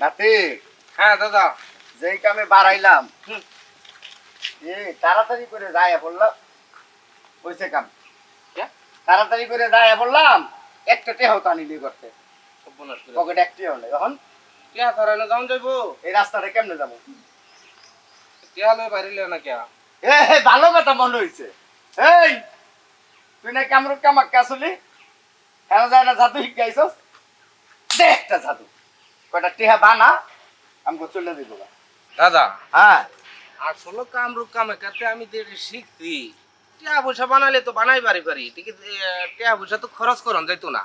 নাতি হ্যাঁ দাদা। যেই কামে বাড়াইলাম। এ তাড়াতাড়ি করে যায় বললাম হয়েছে কাম। তাড়াতাড়ি করে যায় বললাম একটা টেহাও তো আনিলি করতে পকেট একটি হলে এখন? টিয়া ধরানো যাও যাইবো। এই রাস্তাটা কেমনে যাব? টিয়া লয়ে বাইরে না কে এ হে, ভালো কথা মনে হয়েছে এই তুই না কামরুক কামাক আসলি? কেন যায় না জাদু শিখাইছস? দে একটা জাদু। কয়টা টেহা বানা আমাকে চলে দিব দাদা। হ্যাঁ। আসলে কামরূপ কামে কাতে আমি শিখছি টিয়া পয়সা বানাইলে তো বানাই পারি পারি ঠিক টিয়া পয়সা তো খরচ করন যাইতো না।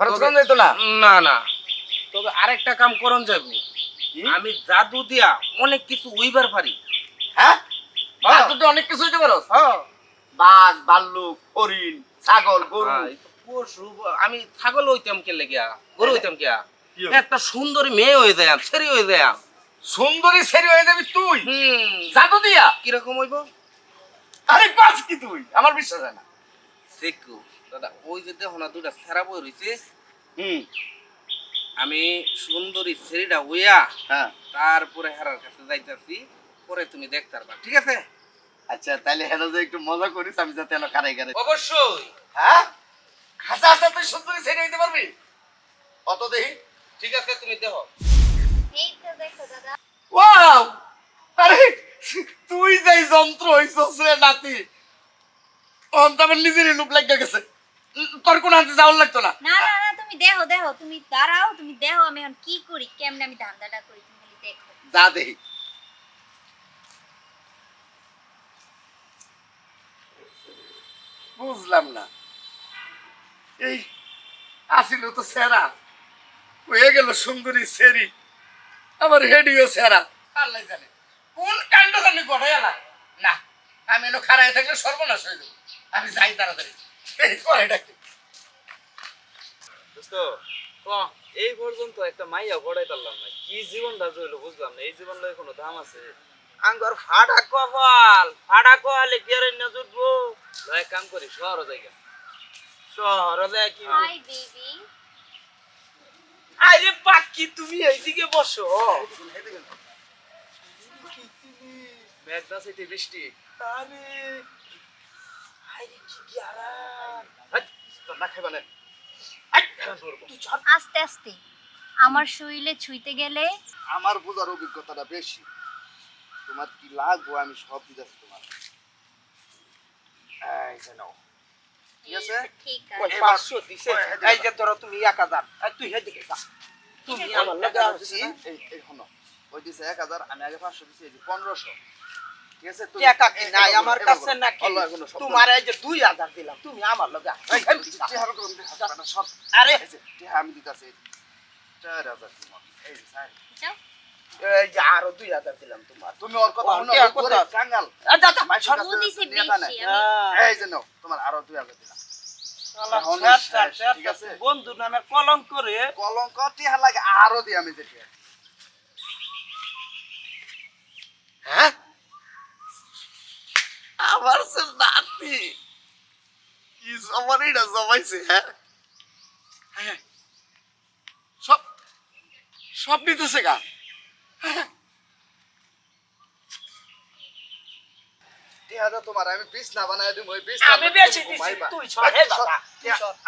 খরচ কম যেত না? না না। তবে আরেকটা কাম করন যাইবো। কি? আমি জাদু দিয়া অনেক কিছু উইবার পারি। হ্যাঁ? হ্যাঁ। জাদু তো অনেক কিছু হইতে পারো? হ্যাঁ। বাঘ ভাল্লুক হরিণ ছাগল গরু। হ্যাঁ, পশু আমি ছাগল হইতাম কে লেগিয়া গরু হইতাম কে? একটা সুন্দরী মেয়ে হয়ে যায় ছেড়ে হয়ে যায়। সুন্দরী সেরি হয়ে যাবি তুই? জাদু দিয়া? কীরকম হইব? আরে কাজ কি তুই? আমার বিশ্বাস হয় না। দেখু দাদা ওই যে দেখো না দুটা সেরা বই রয়েছে। হুম। আমি সুন্দরী ছেড়িটা উইয়া হ্যাঁ। তারপরে হেরার কাছে যাইতাছি পরে তুমি দেখতে পারবা ঠিক আছে? আচ্ছা তাহলে হেন যে একটু মজা করিস আমি যাতে এলো কারাই কারাই অবশ্যই। হ্যাঁ? হাসা হাসা তুই সুন্দরী ছেড়ে হইতে পারবি? অত দেখি ঠিক আছে তুমি দেখো। এই তো দেখো দাদা। ওয়াও! আরে তুই যাই যন্ত্র হইছস রে নাতি। অন্ত আমার নিজেরই লুপ লাগা গেছে। তোর কোন হাতে যাওয়ার লাগতো না। না না না তুমি দেখো দেখো তুমি দাঁড়াও তুমি দেখো আমি এখন কি করি কেমনে আমি ধান্দাটা করি তুমি খালি দেখো। যা দেখি। বুঝলাম না। এই আসিল তো সেরা। হয়ে গেল সুন্দরী সেরি। আমার হেডিও সেরা। আল্লাহ জানে। কোন কাণ্ড জানি না আমি এনে খারাই থাকলে সর্বনাশ হয়ে যাবে। আমি যাই তাড়াতাড়ি। এই করে ডাকি। এই পর্যন্ত একটা মাইয়া গড়াই পারলাম না। কি জীবনটা হইল বুঝলাম না। এই জীবন লয় কোনো দাম আছে? আঙ্গর ফাড়া কপাল ফাড়া কপালে কি আর না জুটবো? লয় কাম করি শহর জায়গা শহর যায় কি? Hi baby. পাক্কি তুমি এইদিকে বসো? মেঘনা সিটি বৃষ্টি। আরে কি কি। আস্তে আস্তে। আমার শরীরে ছুঁইতে গেলে আমার বোঝার অভিজ্ঞতাটা বেশি। তোমার কি লাগবো? আমি সব দিতেছি তোমার। এই যে নাও। ঠিক আছে? ঠিক আছে। পাঁচশো দিছে। ওই, এই যে ধরো তুমি এক হাজার তুই হেদিকে যা। ওই দিছে এক হাজার আমি আগে পাঁচশো দিছি এই যে পনেরোশো ঠিক আছে টাকা কি নাই আমার কাছে নাকি আল্লাহ, এগুলো সব তোমার এই যে দুই হাজার দিলাম তুমি আমার লগে সব। আরে এই যে, চেহারা আমি দিতাছি, চার হাজার তোমার। এই যে, চার। যাও এই যে আরও দুই হাজার দিলাম তোমার তুমি ওর কথা কাঙ্গাল। আচ্ছা আচ্ছা মাইশের কাছে ও দিছে নেতা নাই। বেশি আমি এই যে তোমার আরও দুই হাজার দিলাম। বন্ধু নামের কলঙ্ক করে কলঙ্ক টিহা লাগে আরও দিই আমি যেটা হ্যাঁ? আমার সে নাতি। কি জমাইছে হ্যাঁ? হ্যাঁ। সব সব নিতেছে গা। হ্যাঁ। তোমার আমি বিষ না বানাই দিব ওই বিষ আমি বেশি দিছি তুই সর হে বাবা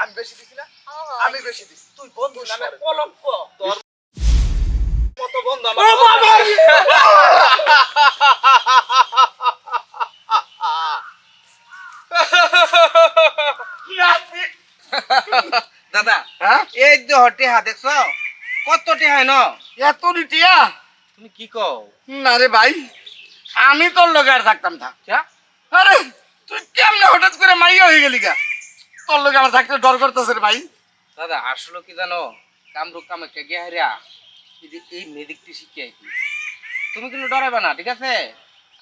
আমি বেশি দিছি না? আমি বেশি দিছি। তুই বন্ধু কলঙ্ক তোর মতো বন্ধু ও আমার বাবা! দাদা হ্যাঁ? এই যে টেহা দেখছ? কত ন এত টিয়া তুমি কি কও? না রে ভাই আমি তোর লগে আর থাকতাম থাক? আরে তুই কেমনে হঠাৎ করে মাইয়া হয়ে গেলি গা? তোর লগে আমার থাকতে ডর করতেছে ভাই। দাদা আসলে কি জানো? কামরূপ কামাখ্যা গিয়ে হারিয়া এই মেদিকটি শিখে আইছি। তুমি কিন্তু ডরাইবা না ঠিক আছে?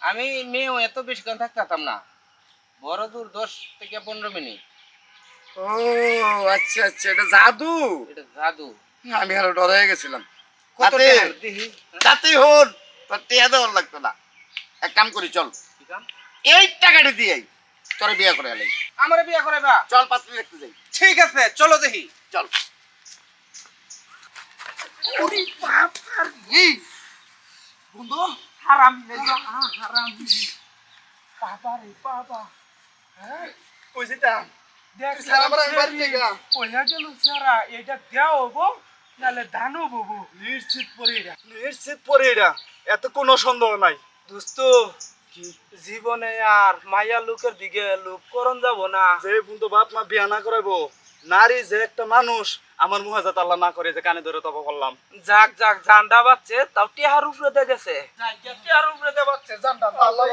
আমি মেয়েও এত বেশিক্ষণ থাকতাম না। বড় দূর দশ থেকে পনেরো মিনিট। ও আচ্ছা আচ্ছা এটা জাদু? এটা জাদু। আমি আরও ডর হয়ে গেছিলাম। টেহা হন তোর টিয়া দেওয়ার লাগতো না। এক কাম করি চল। কি কাম? এই টাকাটা দিয়ে তোরে বিয়ে করে আলাই আমারে বিয়া করাইবা চল পাত্রী দেখতে যাই। ঠিক আছে চলো দেখি। চল। ওরে বাপ এই বন্ধু হারাম হারাম বাবা রে বাবা। কই যেতাম দেখ সারা বার আমি বাড়ি থেকে কইয়া গেল সারা এটা দেওয়া হব নালে ধানও হব নিশ্চিত পরে এটা। নিশ্চিত পরে এটা। এত কোনো সন্দেহ নাই। দোস্ত জীবনে আর মাইয়া লোকের দিকে লোক করন যাব না। যে বন্ধু বাপ মা বিয়া না করাইবো নারী যে একটা মানুষ আমার মুহাজাত আল্লাহ না করে যে কানে ধরে তবা করলাম। যাক যাক জান্ডা বাচ্চে তাও টিহার উপরে দিয়ে গেছে। টিহার উপরে দিয়ে বাচ্চে জান্ডা আল্লাহ